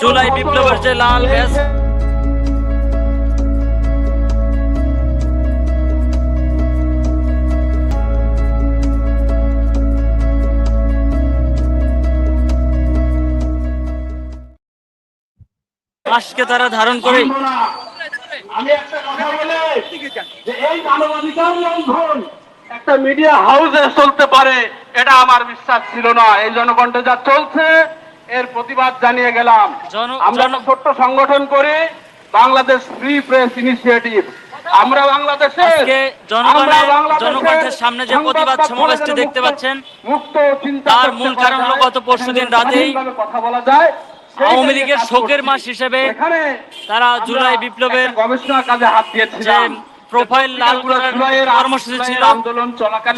জুলাই বিপ্লবের যে লাল ব্যাস। মাসকে তারা ধারণ করে। আমি একটা কথা বলে একটা মিডিয়া হাউসে চলতে পারে, এটা আমার বিশ্বাস ছিল না। এই জনকণ্ঠে যা চলছে এর প্রতিবাদ জানিয়ে গেলাম। আমরা ছোট্ট সংগঠন করি বাংলাদেশ ফ্রি প্রেস ইনিশিয়েটিভ আমরা বাংলাদেশে জনগণের জনকণ্ঠের সামনে যে প্রতিবাদ সমাবেশটি দেখতে পাচ্ছেন মুক্ত চিন্তা তার মূল কারণ হলো গত পরশুদিন রাতেই কথা বলা যায়। আওয়ামী লীগের শোকের মাস হিসেবে তারা জুলাই বিপ্লবের গবেষণা কাজে হাত যে দিয়েছিলাম প্রোফাইল লাল করার কর্মসূচি ছিল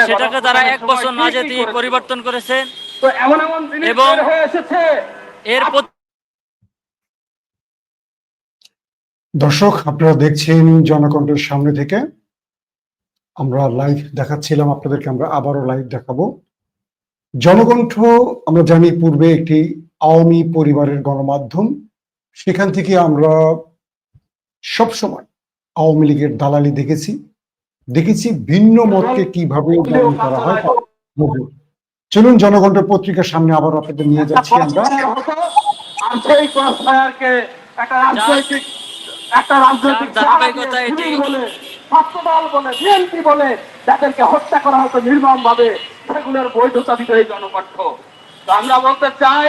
সেটাকে তারা এক বছর না যেতেই পরিবর্তন করেছে। তো এমন এমন জিনিস এবং হয়ে এসেছে। এর দর্শক আপনারা দেখছেন জনকণ্ঠের সামনে থেকে। আমরা লাইভ দেখাচ্ছিলাম আপনাদেরকে আমরা আবারও লাইভ দেখাবো। জনকণ্ঠ আমরা জানি পূর্বে একটি আওয়ামী পরিবারের গণমাধ্যম। সেখান থেকে আমরা সব সময় আওয়ামী লীগের দালালি দেখেছি। দেখেছি ভিন্ন মতকে কীভাবে করা হয়। চলুন জনকণ্ঠ পত্রিকার সামনে আবার আপনাদের নিয়ে যাচ্ছি আমরা আর একটা রাজনৈতিক একটা রাজনৈতিক যার ধারাবাহিকতা এটি। খুনি বলে ছাত্র বলে বিএনপি বলে যাদেরকে হত্যা করা হতো নির্মম ভাবে সেগুলোর বৈধতা দিত এই জনকণ্ঠ আমরা বলতে চাই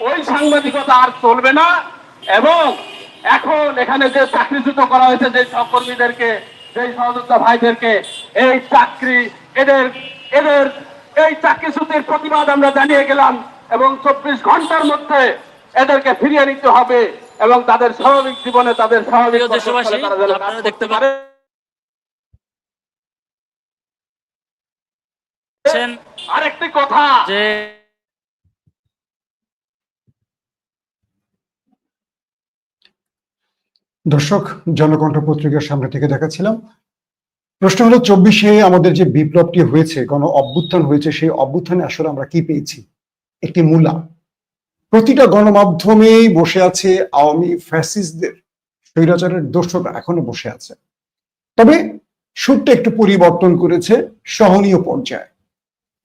ওই সাংবাদিকতা আর চলবে না এবং এখন এখানে যে চাকরিচ্যুত করা হয়েছে যে সহকর্মীদেরকে যে সহযোদ্ধা ভাইদেরকে এই চাকরি এদের এদের এই চাকরিচ্যুতির প্রতিবাদ আমরা জানিয়ে গেলাম এবং চব্বিশ ঘণ্টার মধ্যে এদেরকে ফিরিয়ে নিতে হবে এবং তাদের স্বাভাবিক জীবনে তাদের স্বাভাবিক দেখতে পারে। আরেকটি কথা। যে দর্শক জনকণ্ঠ পত্রিকার সামনে থেকে দেখাচ্ছিলাম প্রশ্ন হলো, চব্বিশে আমাদের যে বিপ্লবটি হয়েছে গণ অভ্যুত্থান হয়েছে, সেই অভ্যুত্থানে আসলে আমরা কি পেয়েছি? একটি মূলা। প্রতিটা গণমাধ্যমেই বসে আছে আওয়ামী ফ্যাসিস্টদের, স্বৈরাচারের দোষরা এখনও বসে আছে। তবে সুরটা একটু পরিবর্তন করেছে, সহনীয় পর্যায়ে।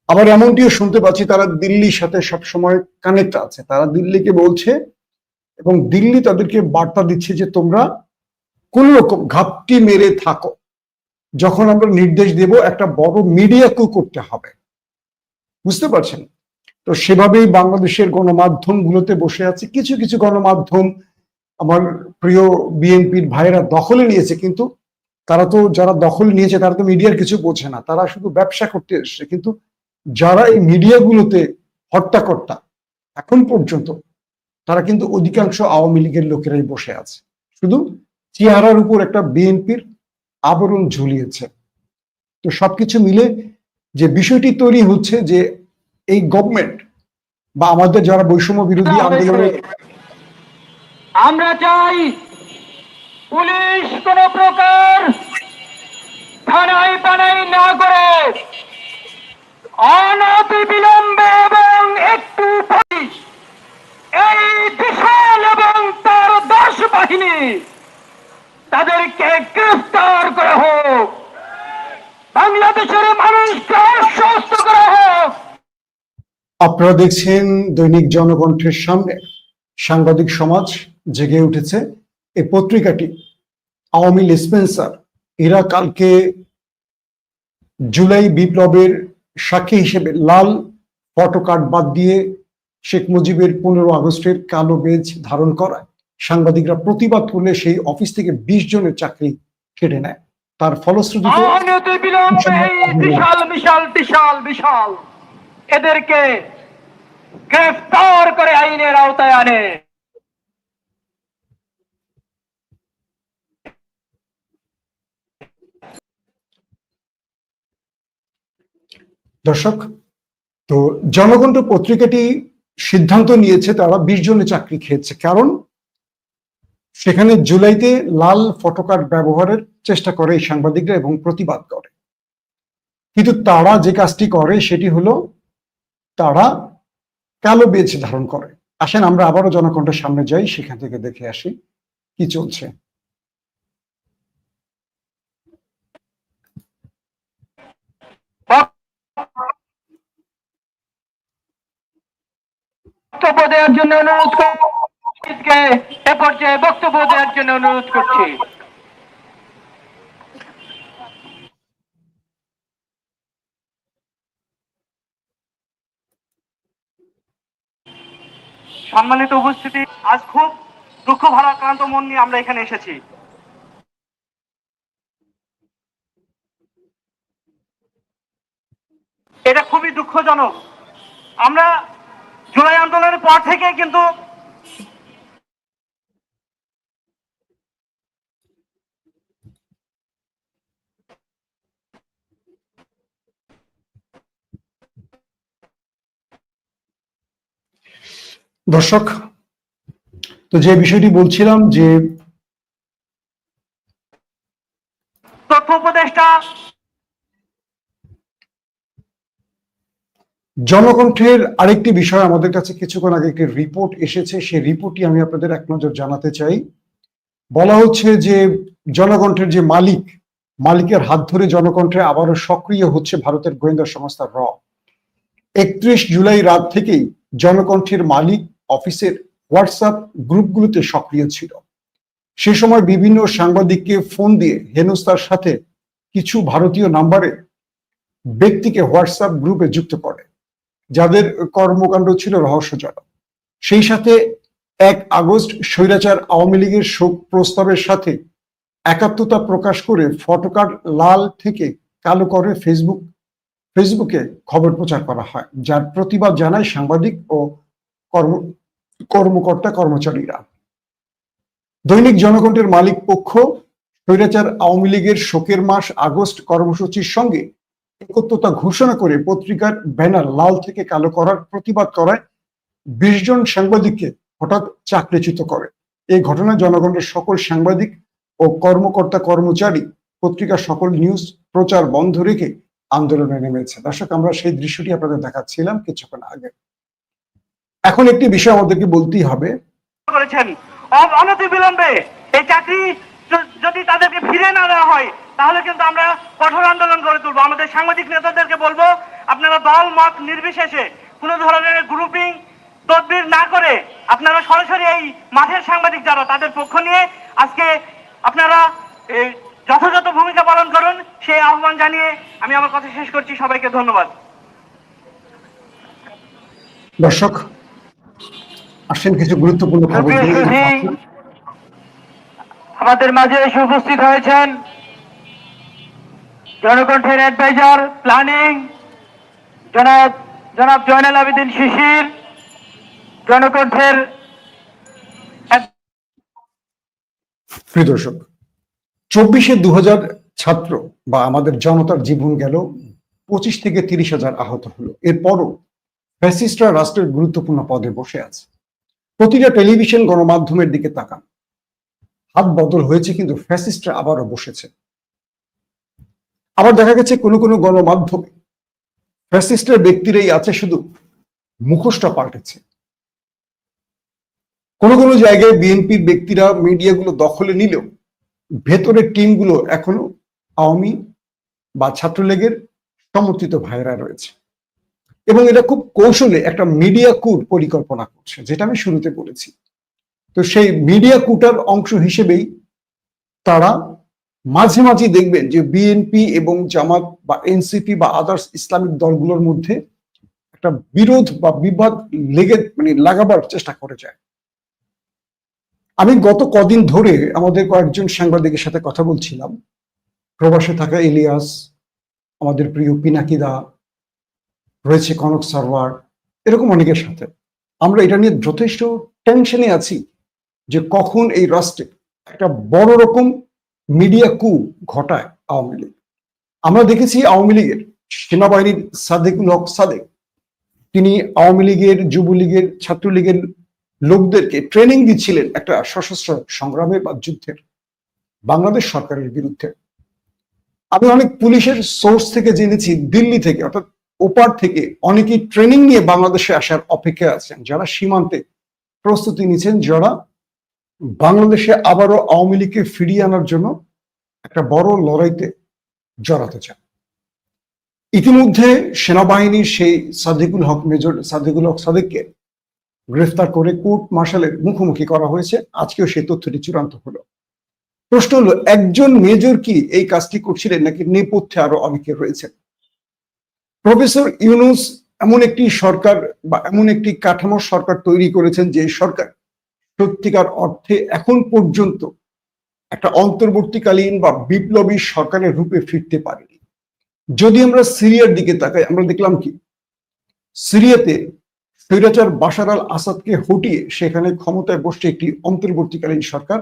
আবার এমনটিও শুনতে পাচ্ছি, তারা দিল্লির সাথে সবসময় কানেক্ট আছে। তারা দিল্লিকে বলছে এবং দিল্লি তাদেরকে বার্তা দিচ্ছে যে তোমরা কোন রকম ঘাপটি মেরে থাকো। যখন আমরা নির্দেশ দেব, একটা বড় মিডিয়া কু করতে হবে। বুঝতে পারছেন? তো সেভাবেই বাংলাদেশের গণমাধ্যমগুলোতে বসে আছে। কিছু কিছু গণমাধ্যম আমার প্রিয় বিএনপির ভাইয়েরা দখলে নিয়েছে, কিন্তু তারা তো যারা দখল নিয়েছে, তারা তো মিডিয়ার কিছু বোঝে না। তারা শুধু ব্যবসা করতে এসছে, কিন্তু যারা এই মিডিয়াগুলোতে হর্তাকর্তা এখন পর্যন্ত তারা কিন্তু অধিকাংশ আওয়ামী লীগের লোকেরাই বসে আছে। শুধু চেহারার উপর একটা বিএনপির আবরণ ঝুলিয়েছে। তো সবকিছু মিলে যে বিষয়টি তৈরি হচ্ছে যে এই গভর্নমেন্ট বা আমাদের যারা বৈষম্য বিরোধী আন্দোলনের আমরা চাই পুলিশ কোন প্রকার থানায় পানাই না করে অনতি বিলম্বে এবং একটু এই বিশাল এবং তার দশ বাহিনী তাদেরকে গ্রেফতার করা হোক। বাংলাদেশের মানুষকে আশ্বস্ত করা হোক। আপনারা দেখছেন দৈনিক জনকণ্ঠের সামনে। সাংবাদিক সমাজ জেগে উঠেছে এই পত্রিকাটি। আওয়ামী স্পেন্সার। এরা কালকে জুলাই বিপ্লবের সাক্ষী হিসেবে লাল ফটোকার্ড বাদ দিয়ে শেখ মুজিবের পনেরো আগস্টের কালো বেজ ধারণ করায়। সাংবাদিকরা প্রতিবাদ করলে সেই অফিস থেকে বিশ জনের চাকরি কেটে নেয়। তার ফলশ্রুতিতে অনতি বিলম্বে এই বিশাল বিশাল বিশাল বিশাল এদেরকে গ্রেফতার করে আইনের আওতায় আনে। দর্শক তো জনগণ পত্রিকাটি সিদ্ধান্ত নিয়েছে তারা বিশ জনের চাকরি খেয়েছে। কারণ সেখানে জুলাইতে লাল ফটোকার্ড ব্যবহারের চেষ্টা করে এই সাংবাদিকরা এবং প্রতিবাদ করে। কিন্তু তারা যে কাজটি করে সেটি হলো তারা কালো বেজ ধারণ করে। আসেন, আমরা আবারও জনকণ্ঠের সামনে যাই, সেখান থেকে দেখে আসি কি চলছে। বক্তব্য দেওয়ার জন্য অনুরোধ করছি এ পর্যায়ে বক্তব্য দেওয়ার জন্য অনুরোধ করছি। সম্মানিত উপস্থিতি, আজ খুব দুঃখ ভারাক্রান্ত মন নিয়ে আমরা এখানে এসেছি। এটা খুবই দুঃখজনক। আমরা জুলাই আন্দোলনের পর থেকে কিন্তু দর্শক তো যে বিষয়টি বলছিলাম যে তথ্য উপদেষ্টা জনকণ্ঠের আরেকটি বিষয় আমাদের কাছে কিছুক্ষণ আগে একটি রিপোর্ট এসেছে সেই রিপোর্টটি আমি আপনাদের এক নজর জানাতে চাই। বলা হচ্ছে যে জনকণ্ঠের যে মালিক মালিকের হাত ধরে জনকণ্ঠে আবারও সক্রিয় হচ্ছে ভারতের গোয়েন্দা সংস্থা র। একত্রিশ জুলাই রাত থেকেই জনকণ্ঠের মালিক অফিসের হোয়াটসঅ্যাপ গ্রুপগুলোতে সক্রিয় ছিল। সে সময় বিভিন্ন সাংবাদিককে ফোন দিয়ে হেনস্তার সাথে কিছু ভারতীয় নাম্বারে ব্যক্তিকে হোয়াটসঅ্যাপ গ্রুপে যুক্ত করে, যাদের কর্মকাণ্ড ছিল রহস্যজনক। সেই সাথে এক আগস্ট স্বৈরাচার আওয়ামী লীগের শোক প্রস্তাবের সাথে একাত্মতা প্রকাশ করে ফটোকার্ড লাল থেকে কালো করে ফেসবুক ফেসবুকে খবর প্রচার করা হয়, যার প্রতিবাদ জানায় সাংবাদিক ও কর্ম কর্মকর্তা, কর্মচারীরা। দৈনিক জনকণ্ঠের মালিক পক্ষ, স্বৈরাচার আওয়ামী লীগের শোকের মাস, আগস্ট কর্মসূচির সঙ্গে একত্রতা ঘোষণা করে পত্রিকার ব্যানার লাল থেকে কালো করার প্রতিবাদ করায় বিশ জন সাংবাদিককে হঠাৎ চাকরিচ্যুত করে। এই ঘটনায় জনগণের সকল সাংবাদিক ও কর্মকর্তা, কর্মচারী পত্রিকার সকল নিউজ প্রচার বন্ধ রেখে আন্দোলনে নেমেছে। দর্শক, আমরা সেই দৃশ্যটি আপনাদের দেখাচ্ছিলাম কিছুক্ষণ আগে। এখন একটি বিষয় আমাদেরকে বলতেই হবে। করেছেন। অ- অনতিবিলম্বে এই চাকরি যদি তাদেরকে ফিরে না দেওয়া হয় তাহলে কিন্তু আমরা কঠোর আন্দোলন করে তুলবো। আমাদের সাংবাদিক নেতাদেরকে বলব আপনারা দল মত নির্বিশেষে কোনো ধরনের গ্রুপিং তদবির না করে আপনারা সরাসরি এই মাঠের সাংবাদিক যারা তাদের পক্ষ নিয়ে আজকে আপনারা যথাযথ ভূমিকা পালন করুন সেই আহ্বান জানিয়ে আমি আমার কথা শেষ করছি। সবাইকে ধন্যবাদ। দর্শক আসেন কিছু গুরুত্বপূর্ণ খবর আমাদের মাঝে এসে উপস্থিত হয়েছেন জনকণ্ঠের অ্যাডভাইজার প্ল্যানিং জনাব জনাব জয়নাল আবেদিন শিশির জনকণ্ঠের প্রিয় দর্শক চব্বিশে দু হাজার ছাত্র বা আমাদের জনতার জীবন গেল পঁচিশ থেকে তিরিশ হাজার আহত হলো। এরপরও ফ্যাসিস্টরা রাষ্ট্রের গুরুত্বপূর্ণ পদে বসে আছে। প্রতিটা টেলিভিশন গণমাধ্যমের দিকে তাকান। হাত বদল হয়েছে কিন্তু ফ্যাসিস্টরা আবারও বসেছে। আবার দেখা গেছে কোনো কোনো গণমাধ্যমে ফ্যাসিস্টের ব্যক্তিরাই আছে শুধু মুখোশটা পাল্টেছে। কোনো কোনো জায়গায় বিএনপির ব্যক্তিরা মিডিয়াগুলো দখলে নিলেও ভেতরের টিমগুলো এখনও আওয়ামী বা ছাত্রলীগের সমর্থিত ভাইরা রয়েছে। এবং এটা খুব কৌশলে একটা মিডিয়া কুট পরিকল্পনা করছে, যেটা আমি শুরুতে বলেছি। তো সেই মিডিয়া কুটার অংশ হিসেবেই তারা মাঝে মাঝে দেখবেন যে বিএনপি এবং জামাত বা এনসিপি বা আদার্স ইসলামিক দলগুলোর মধ্যে একটা বিরোধ বা বিবাদ লেগে মানে লাগাবার চেষ্টা করে যায়। আমি গত কদিন ধরে আমাদের কয়েকজন সাংবাদিকের সাথে কথা বলছিলাম। প্রবাসে থাকা ইলিয়াস আমাদের প্রিয় পিনাকিদা রয়েছে কনক সারওয়ার এরকম অনেকের সাথে। আমরা এটা নিয়ে যথেষ্ট টেনশনে আছি যে কখন এই রাষ্ট্রে একটা বড় রকম মিডিয়া কু ঘটায় আওয়ামী লীগ। আমরা দেখেছি আওয়ামী লীগের সেনাবাহিনীর সাদেকুল হক সাদেক, তিনি আওয়ামী লীগের, যুবলীগের, ছাত্রলীগের লোকদেরকে ট্রেনিং দিচ্ছিলেন একটা সশস্ত্র সংগ্রামে বা যুদ্ধের, বাংলাদেশ সরকারের বিরুদ্ধে। আমি অনেক পুলিশের সোর্স থেকে জেনেছি, দিল্লি থেকে, অর্থাৎ ওপার থেকে অনেকেই ট্রেনিং নিয়ে বাংলাদেশে আসার অপেক্ষায় আছেন, যারা সীমান্তে প্রস্তুতি নিচ্ছেন, যারা বাংলাদেশে আবারও আওয়ামী লীগকে ফিরিয়ে আনার জন্য একটা বড় লড়াইতে জড়াতে চান। ইতিমধ্যে সেনাবাহিনীর সেই সাদিকুল হক মেজর, সাদিকুল হক সাদেককে গ্রেফতার করে কোর্ট মার্শালের মুখোমুখি করা হয়েছে। আজকেও সেই তথ্যটি চূড়ান্ত হলো। প্রশ্ন হলো, একজন মেজর কি এই কাজটি করছিলেন নাকি নেপথ্যে আরও অনেকে রয়েছেন? প্রফেসর ইউনুস এমন একটি সরকার বা এমন একটি কাঠামো সরকার তৈরি করেছেন যে সরকার সত্যিকার অর্থে এখন পর্যন্ত একটা অন্তর্বর্তীকালীন বা বিপ্লবী সরকারের রূপে ফিরতে পারেনি। যদি আমরা সিরিয়ার দিকে তাকাই, আমরা দেখলাম কি? সিরিয়াতে স্বৈরাচার বাশার আল আসাদকে হটিয়ে সেখানে ক্ষমতায় বসছে একটি অন্তর্বর্তীকালীন সরকার।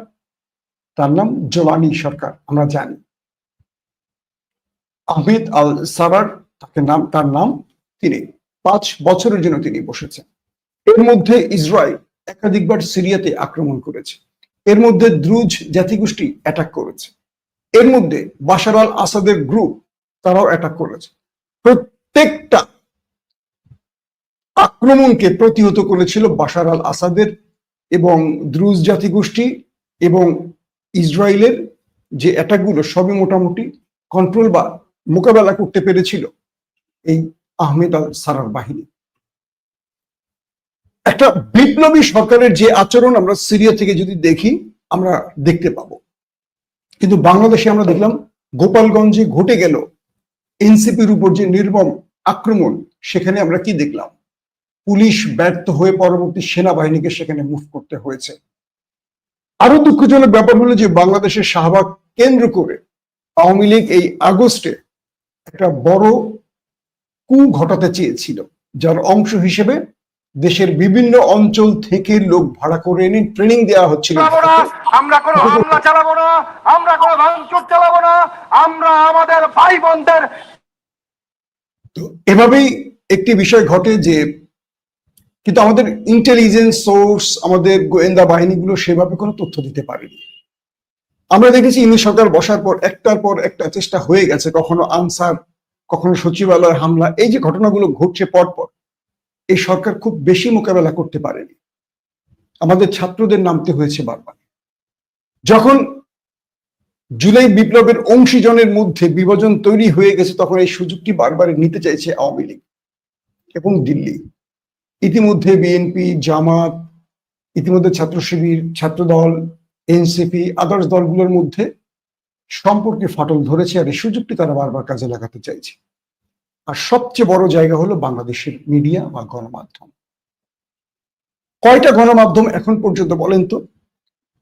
তার নাম জোলানি সরকার, আমরা জানি। আহমেদ আল সারার তাকে নাম, তার নাম তিনি। পাঁচ বছরের জন্য তিনি বসেছেন। এর মধ্যে ইসরায়েল একাধিকবার সিরিয়াতে আক্রমণ করেছে। এর মধ্যে দ্রুজ জাতিগোষ্ঠী অ্যাটাক করেছে। এর মধ্যে বাশার আল আসাদের গ্রুপ তারাও অ্যাটাক করেছে। প্রত্যেকটা আক্রমণকে প্রতিহত করেছিল বাশার আল আসাদের এবং দ্রুজ জাতিগোষ্ঠী এবং ইসরায়েলের যে অ্যাটাকগুলো সবই মোটামুটি কন্ট্রোল বা মোকাবেলা করতে পেরেছিল। এই আহমেদ আল সারার বাহিনী। একটা বিপ্লবী সরকারের যে আচরণ আমরা সিরিয়া থেকে যদি দেখি, আমরা দেখতে পাবো। কিন্তু বাংলাদেশে আমরা দেখলাম, গোপালগঞ্জে ঘটে গেল এনসিপির উপর যে নির্মম আক্রমণ, সেখানে আমরা কি দেখলাম? পুলিশ ব্যর্থ হয়ে পরবর্তী সেনাবাহিনীকে সেখানে মুভ করতে হয়েছে। আরও দুঃখজনক ব্যাপার হলো যে বাংলাদেশের শাহবাগ কেন্দ্র করে আওয়ামী লীগ এই আগস্টে একটা বড় কু ঘটাতে চেয়েছিল যার অংশ হিসেবে দেশের বিভিন্ন অঞ্চল থেকে লোক ভাড়া করে এনে ট্রেনিং দেওয়া হচ্ছিল। আমরা কোনো হামলা চালাবো না আমরা কোনো ভাঙচুর চালাবো না আমরা আমাদের ভাই বোনদের তো এভাবেই একটি বিষয় ঘটে যে কিন্তু আমাদের ইন্টেলিজেন্স সোর্স আমাদের গোয়েন্দা বাহিনীগুলো সেভাবে কোনো তথ্য দিতে পারেনি। আমরা দেখেছি ইংলিশ সরকার বসার পর একটার পর একটা চেষ্টা হয়ে গেছে কখনো আনসার কখনো সচিবালয় হামলা, এই যে ঘটনাগুলো ঘটছে পর পর এই সরকার খুব বেশি মোকাবেলা করতে পারেনি। আমাদের ছাত্রদের নামতে হয়েছে বারবার। যখন জুলাই বিপ্লবের অংশীজনের মধ্যে বিভাজন তৈরি হয়ে গেছে, তখন এই সুযোগটি বারবার নিতে চাইছে আওয়ামী লীগ এবং দিল্লি। ইতিমধ্যে বিএনপি, জামাত, ইতিমধ্যে ছাত্র শিবির ছাত্রদল, এনসিপি, আদার্স দলগুলোর মধ্যে সম্পর্কে ফাটল ধরেছে আর এই সুযোগটি তারা বারবার কাজে লাগাতে চাইছে। আর সবচেয়ে বড় জায়গা হলো বাংলাদেশের মিডিয়া বা গণমাধ্যম। কয়টা গণমাধ্যম এখন পর্যন্ত বলেন তো?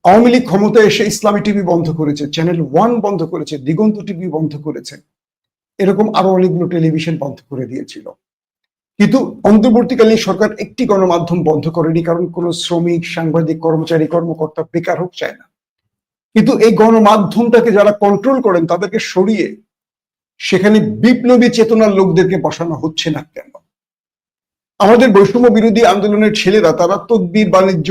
আওয়ামী লীগ ক্ষমতায় এসে ইসলামী টিভি বন্ধ করেছে, চ্যানেল ওয়ান বন্ধ করেছে, দিগন্ত টিভি বন্ধ করেছে। এরকম আরও অনেকগুলো টেলিভিশন বন্ধ করে দিয়েছিল। কিন্তু অন্তর্বর্তীকালীন সরকার একটি গণমাধ্যম বন্ধ করেনি কারণ কোনো শ্রমিক, সাংবাদিক, কর্মচারী, কর্মকর্তা বেকার হোক, চায় না। কিন্তু এই গণমাধ্যমটাকে যারা কন্ট্রোল করেন, তাদেরকে সরিয়ে সেখানে বিপ্লবী চেতনার লোকদেরকে বসানো হচ্ছে না কেন? আমাদের বৈষম্য বিরোধী আন্দোলনের ছেলেরা, তারা তদবির বাণিজ্য,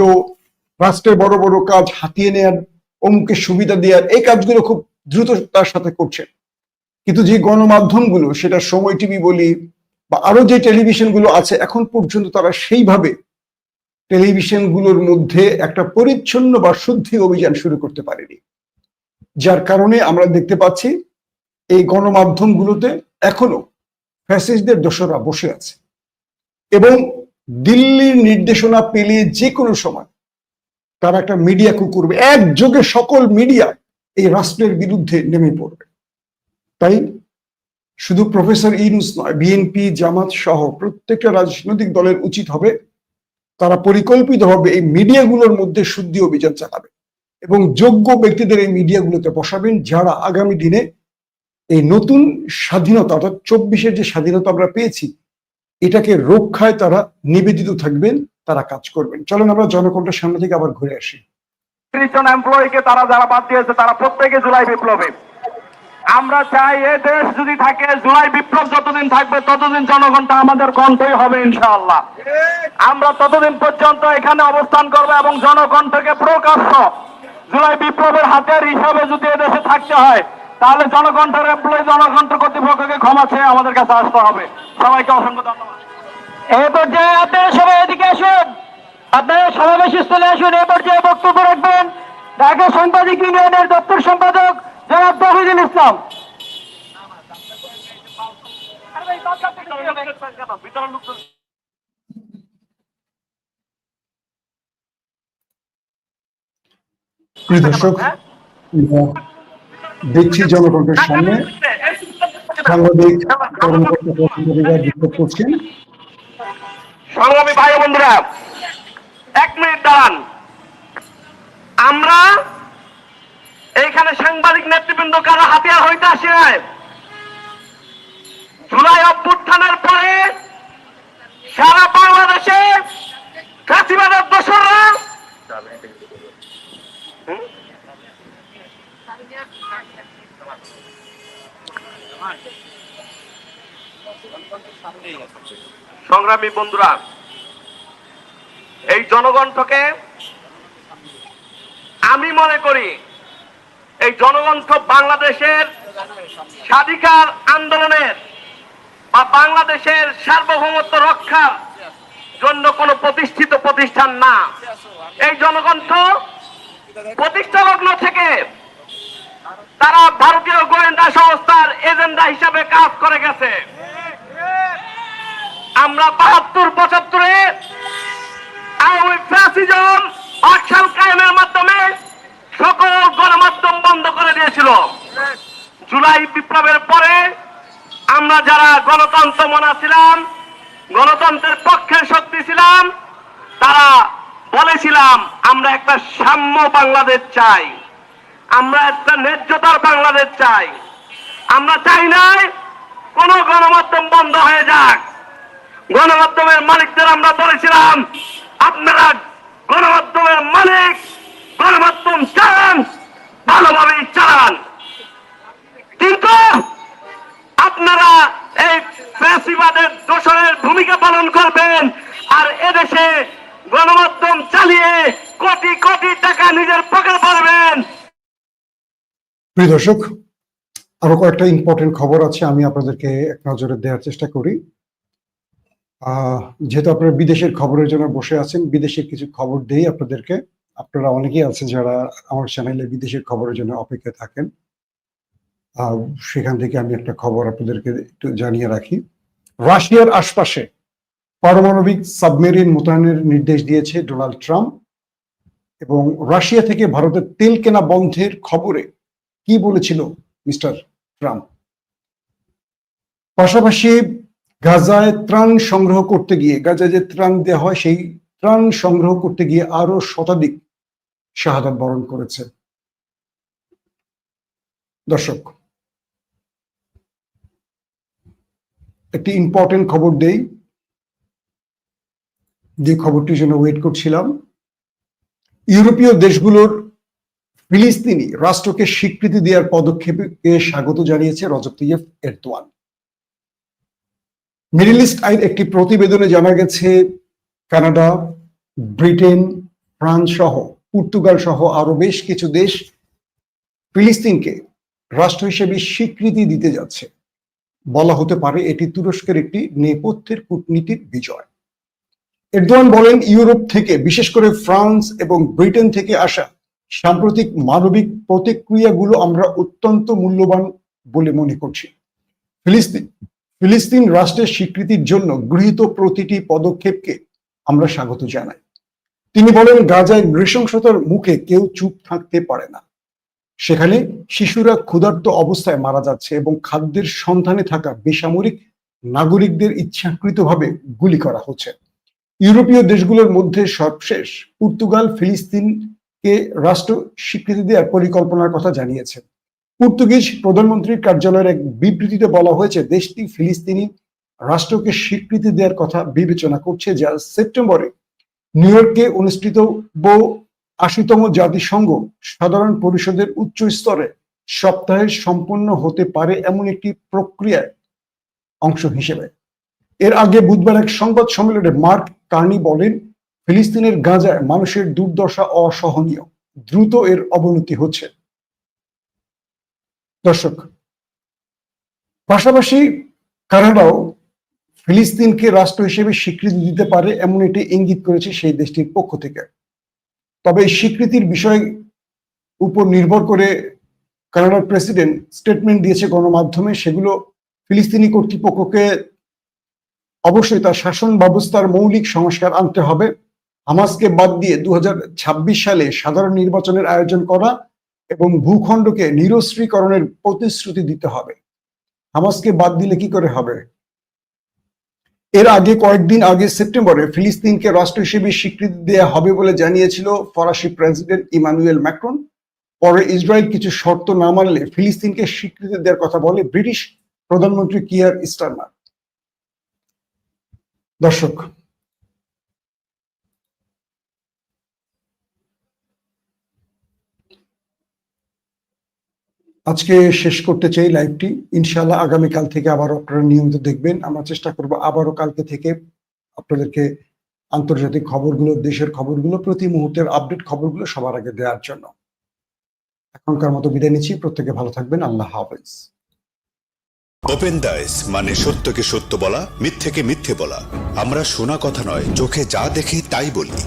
রাষ্ট্রের বড় বড় কাজ হাতিয়ে নেয়ার, অমুকের সুবিধা দেওয়ার এই কাজগুলো খুব দ্রুত তার সাথে করছে কিন্তু যে গণমাধ্যমগুলো, সেটা সময় টিভি বলি বা আরও যে টেলিভিশনগুলো আছে, এখন পর্যন্ত তারা সেইভাবে টেলিভিশনগুলোর মধ্যে একটা পরিচ্ছন্ন বা শুদ্ধি অভিযান শুরু করতে পারেনি। যার কারণে আমরা দেখতে পাচ্ছি এই গণমাধ্যমগুলোতে এখনও ফ্যাসিস্টদের দোষরা বসে আছে। এবং দিল্লির নির্দেশনা পেলে যে কোনো সময় তারা একটা মিডিয়া কু করবে। একযোগে সকল মিডিয়া এই রাষ্ট্রের বিরুদ্ধে নেমে পড়বে। তাই শুধু প্রফেসর ইনুস নয়, বিএনপি, জামাত সহ প্রত্যেকটা রাজনৈতিক দলের উচিত হবে তারা পরিকল্পিতভাবে এই মিডিয়াগুলোর মধ্যে শুদ্ধি অভিযান চালাবে এবং যোগ্য ব্যক্তিদের এই মিডিয়াগুলোতে বসাবেন যারা আগামী দিনে এই নতুন স্বাধীনতা অর্থাৎ চব্বিশের যে স্বাধীনতা আমরা পেয়েছি, এটাকে রক্ষায় তারা নিবেদিত থাকবেন, তারা কাজ করবেন। চলেন আমরা জনকণ্ঠের সামনে থেকে আবার ঘুরে আসি। তারা যারা বাদ দিয়েছে, তারা প্রত্যেকে জুলাই বিপ্লবে। আমরা চাই এ দেশ যদি থাকে, জুলাই বিপ্লব যতদিন থাকবে, ততদিন জনগণটা আমাদের কণ্ঠই হবে, ইনশাআল্লাহ। আমরা ততদিন পর্যন্ত এখানে অবস্থান করব এবং জনকণ্ঠকে প্রকাশ্য জুলাই বিপ্লবের হাতের হিসাবে যদি এদেশে থাকতে হয় তাহলে জনকণ্ঠের এমপ্লয়ি জনকণ্ঠ কর্তৃপক্ষকে ক্ষমা চেয়ে আমাদের কাছে আসতে হবে। সবাইকে অসংখ্য ধন্যবাদ। এই পর্যায়ে আপনারা সবাই এদিকে আসুন। আপনারা সমাবেশ স্থলে আসুন। এ পর্যায়ে বক্তব্য রাখবেন ঢাকা সাংবাদিক ইউনিয়নের দপ্তর সম্পাদক জনাব তহিদুল ইসলাম। প্রিয় দর্শক দেখছি জনকণ্ঠের সামনে সাংবাদিক কর্মকর্তা কর্মচারীরা বিক্ষোভ করছেন। সংগ্রামী ভাই বন্ধুরা এক মিনিট দাঁড়ান। আমরা এইখানে সাংবাদিক নেতৃবৃন্দ কারও হাতিয়ার হইতে আসি নাই? জুলাই অভ্যুত্থানের পরে সারা বাংলাদেশে দোসররা সংগ্রামী বন্ধুরা, এই জনগণকে আমি মনে করি এই জনগণঠ বাংলাদেশের স্বাধিকার আন্দোলনের বা বাংলাদেশের সার্বভৌমত্ব রক্ষার জন্য কোনো প্রতিষ্ঠিত প্রতিষ্ঠান না। এই জনগণঠ প্রতিষ্ঠা লগ্ন থেকে তারা ভারতীয় গোয়েন্দা সংস্থার এজেন্ডা হিসাবে কাজ করে গেছে। আমরা বাহাত্তর, পঁচাত্তরে আওয়ামী কায়েমের মাধ্যমে সকল গণমাধ্যম বন্ধ করে দিয়েছিল। জুলাই বিপ্লবের পরে আমরা যারা গণতন্ত্র মনা ছিলাম, গণতন্ত্রের পক্ষের শক্তি ছিলাম, তারা বলেছিলাম, আমরা একটা সাম্য বাংলাদেশ চাই। আমরা একটা ন্যায্যতার বাংলাদেশ চাই। আমরা চাই নাই কোন গণমাধ্যম বন্ধ হয়ে যাক। গণমাধ্যমের মালিকদের আমরা বলেছিলাম, আপনারা গণমাধ্যমের মালিক, গণমাধ্যম চালান, ভালোভাবেই চালান। কিন্তু আপনারা এই ফ্যাসিবাদের দোষরের ভূমিকা পালন করবেন আর এদেশে গণমাধ্যম চালিয়ে কোটি কোটি টাকা নিজের পকেট ভরবেন। প্রিয় দর্শক, আরও কয়েকটা ইম্পর্টেন্ট খবর আছে, আমি আপনাদেরকে এক নজরে দেওয়ার চেষ্টা করি। যেহেতু আপনারা বিদেশের খবরের জন্য বসে আছেন বিদেশের কিছু খবর দেই আপনাদেরকে। আপনারা অনেকেই আছেন যারা আমার চ্যানেলে বিদেশের খবরের জন্য অপেক্ষায় থাকেন। সেখান থেকে আমি একটা খবর আপনাদেরকে একটু জানিয়ে রাখি। রাশিয়ার আশপাশে পারমাণবিক সাবমেরিন মোতায়েনের নির্দেশ দিয়েছে ডোনাল্ড ট্রাম্প এবং রাশিয়া থেকে ভারতের তেল কেনা বন্ধের খবরে কি বলেছিল মিস্টার ট্রাম্প? পাশাপাশি গাজায় ত্রাণ সংগ্রহ করতে গিয়ে, গাজায় যে ত্রাণ দেওয়া হয়, সেই ত্রাণ সংগ্রহ করতে গিয়ে আরও শতাধিক শাহাদাত বরণ করেছে। দর্শক, একটি ইম্পর্টেন্ট খবর দেই। যে খবরটির জন্য ওয়েট করছিলাম। ইউরোপীয় দেশগুলোর ফিলিস্তিনি রাষ্ট্রকে স্বীকৃতি দেওয়ার পদক্ষেপকে স্বাগত জানিয়েছে Recep Tayyip Erdogan. Middle East Eye একটি প্রতিবেদনে জানা গেছে, কানাডা, ব্রিটেন, ফ্রান্স সহ পর্তুগাল সহ আরও বেশ কিছু দেশ ফিলিস্তিনকে রাষ্ট্র হিসেবে স্বীকৃতি দিতে যাচ্ছে। বলা হতে পারে এটি তুরস্কের একটি নেপথ্যের কূটনীতির বিজয়। এরদোয়ান বলেন, ইউরোপ থেকে, বিশেষ করে ফ্রান্স এবং ব্রিটেন থেকে আসা সাম্প্রতিক মানবিক প্রতিক্রিয়াগুলো আমরা অত্যন্ত মূল্যবান বলে মনে করছি। ফিলিস্তিন ফিলিস্তিন রাষ্ট্রের স্বীকৃতির জন্য গৃহীত প্রতিটি পদক্ষেপকে আমরা স্বাগত জানাই। তিনি বলেন, গাজায় নৃশংসতার মুখে কেউ চুপ থাকতে পারে না। সেখানে শিশুরা ক্ষুধার্ত অবস্থায় মারা যাচ্ছে এবং খাদ্যের সন্ধানে থাকা বেসামরিক নাগরিকদের ইচ্ছাকৃতভাবে গুলি করা হচ্ছে। ইউরোপীয় দেশগুলোর মধ্যে সবশেষ, পর্তুগাল ফিলিস্তিনকে রাষ্ট্র স্বীকৃতি দেওয়ার পরিকল্পনার কথা জানিয়েছে পর্তুগিজ প্রধানমন্ত্রীর কার্যালয়ের এক বিবৃতিতে বলা হয়েছে, দেশটি ফিলিস্তিনি রাষ্ট্রকে স্বীকৃতি দেওয়ার কথা বিবেচনা করছে, যা সেপ্টেম্বরে নিউ ইয়র্কে অনুষ্ঠিত আশিতম জাতিসংঘ সাধারণ পরিষদের উচ্চ স্তরে সপ্তাহে সম্পন্ন হতে পারে এমন একটি প্রক্রিয়ায় অংশ হিসেবে। এর আগে বুধবার এক সংবাদ সম্মেলনে মার্ক কার্নি বলেন ফিলিস্তিনের গাজায় মানুষের দুর্দশা অসহনীয়। দ্রুত এর অবনতি হচ্ছে। দর্শক, পাশাপাশি কানাডাও ফিলিস্তিনকে রাষ্ট্র হিসেবে স্বীকৃতি দিতে পারে এমন একটি ইঙ্গিত করেছে সেই দেশটির পক্ষ থেকে। তবে স্বীকৃতির বিষয় উপর নির্ভর করে কানাডার প্রেসিডেন্ট স্টেটমেন্ট দিয়েছে গণমাধ্যমে, সেগুলো ফিলিস্তিনি কর্তৃপক্ষকে অবশ্যই তার শাসন ব্যবস্থার মৌলিক সংস্কার আনতে হবে। হামাসকে বাদ দিয়ে দু হাজার ছাব্বিশ সালে সাধারণ নির্বাচনের আয়োজন করা এবং ভূখণ্ডকে নিরস্ত্রীকরণের প্রতিশ্রুতি দিতে হবে। হামাসকে বাদ দিলে কি করে হবে? এর আগে কয়েকদিন আগে সেপ্টেম্বরে ফিলিস্তিনকে রাষ্ট্র হিসেবে স্বীকৃতি দেওয়া হবে বলে জানিয়েছিল ফরাসি প্রেসিডেন্ট ইমানুয়েল ম্যাক্রন। পরে ইসরায়েল কিছু শর্ত না মানলে ফিলিস্তিনকে স্বীকৃতি দেওয়ার কথা বলে ব্রিটিশ প্রধানমন্ত্রী কিয়ার স্টারমার। দর্শক আজকে শেষ করতে চাই লাইভটি। ইনশাআল্লাহ আগামীকাল থেকে আবারও আপনারা নিয়মিত দেখবেন। আমরা চেষ্টা করব আবারও কালকে থেকে আপনাদেরকে আন্তর্জাতিক খবরগুলো, দেশের খবরগুলো, প্রতি মুহূর্তের আপডেট খবরগুলো সবার আগে দেওয়ার জন্য। এখনকার মতো বিদায় নিচ্ছি। প্রত্যেকে ভালো থাকবেন। আল্লাহ হাফেজ। ওপেন দাইস মানে সত্যকে সত্য বলা, মিথ্যেকে মিথ্যে বলা। আমরা শোনা কথা নয়, চোখে যা দেখি তাই বলি।